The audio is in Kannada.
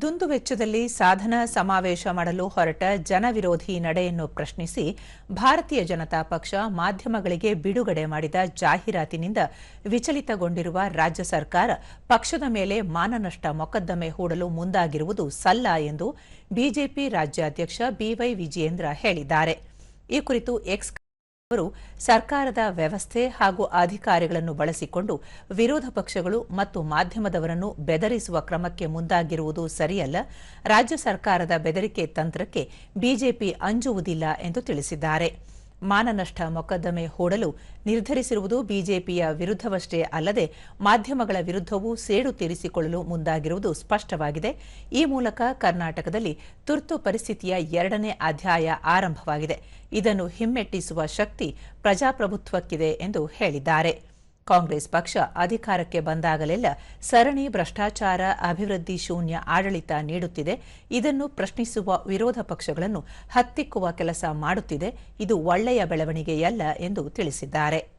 ದುಂದುವೆಚ್ಚದಲ್ಲಿ ಸಾಧನ ಸಮಾವೇಶ ಮಾಡಲು ಹೊರಟ ಜನವಿರೋಧಿ ನಡೆಯನ್ನು ಪ್ರಶ್ನಿಸಿ ಭಾರತೀಯ ಜನತಾ ಪಕ್ಷ ಮಾಧ್ಯಮಗಳಿಗೆ ಬಿಡುಗಡೆ ಮಾಡಿದ ಜಾಹೀರಾತಿನಿಂದ ವಿಚಲಿತಗೊಂಡಿರುವ ರಾಜ್ಯ ಸರ್ಕಾರ ಪಕ್ಷದ ಮೇಲೆ ಮಾನನಷ್ಟ ಮೊಕದ್ದಮೆ ಹೂಡಲು ಮುಂದಾಗಿರುವುದು ಸಲ್ಲ ಎಂದು ಬಿಜೆಪಿ ರಾಜ್ಯಾಧ್ಯಕ್ಷ ಬಿವೈ ವಿಜಯೇಂದ್ರ ಹೇಳಿದ್ದಾರೆ. ಈ ಕುರಿತು ಎಕ್ಸ್ ಅವರು ಸರ್ಕಾರದ ವ್ಯವಸ್ಥೆ ಹಾಗೂ ಅಧಿಕಾರಿಗಳನ್ನು ಬಳಸಿಕೊಂಡು ವಿರೋಧ ಪಕ್ಷಗಳು ಮತ್ತು ಮಾಧ್ಯಮದವರನ್ನು ಬೆದರಿಸುವ ಕ್ರಮಕ್ಕೆ ಮುಂದಾಗಿರುವುದು ಸರಿಯಲ್ಲ. ರಾಜ್ಯ ಸರ್ಕಾರದ ಬೆದರಿಕೆ ತಂತ್ರಕ್ಕೆ ಬಿಜೆಪಿ ಅಂಜುವುದಿಲ್ಲ ಎಂದು ತಿಳಿಸಿದ್ದಾರೆ. ಮಾನನಷ್ಟ ಮೊಕದ್ದಮೆ ಹೂಡಲು ನಿರ್ಧರಿಸಿರುವುದು ಬಿಜೆಪಿಯ ವಿರುದ್ಧವಷ್ಟೇ ಅಲ್ಲದೆ ಮಾಧ್ಯಮಗಳ ವಿರುದ್ಧವೂ ಸೇಡು ತೀರಿಸಿಕೊಳ್ಳಲು ಮುಂದಾಗಿರುವುದು ಸ್ಪಷ್ಟವಾಗಿದೆ. ಈ ಮೂಲಕ ಕರ್ನಾಟಕದಲ್ಲಿ ತುರ್ತು ಪರಿಸ್ಥಿತಿಯ ಎರಡನೇ ಅಧ್ಯಾಯ ಆರಂಭವಾಗಿದೆ. ಇದನ್ನು ಹಿಮ್ಮೆಟ್ಟಿಸುವ ಶಕ್ತಿ ಪ್ರಜಾಪ್ರಭುತ್ವಕ್ಕಿದೆ ಎಂದು ಹೇಳಿದ್ದಾರೆ. ಕಾಂಗ್ರೆಸ್ ಪಕ್ಷ ಅಧಿಕಾರಕ್ಕೆ ಬಂದಾಗಲೆಲ್ಲ ಸರಣಿ ಭ್ರಷ್ಟಾಚಾರ ಅಭಿವೃದ್ಧಿ ಶೂನ್ಯ ಆಡಳಿತ ನೀಡುತ್ತಿದೆ. ಇದನ್ನು ಪ್ರಶ್ನಿಸುವ ವಿರೋಧ ಪಕ್ಷಗಳನ್ನು ಹತ್ತಿಕ್ಕುವ ಕೆಲಸ ಮಾಡುತ್ತಿದೆ. ಇದು ಒಳ್ಳೆಯ ಬೆಳವಣಿಗೆಯಲ್ಲ ಎಂದು ತಿಳಿಸಿದ್ದಾರೆ.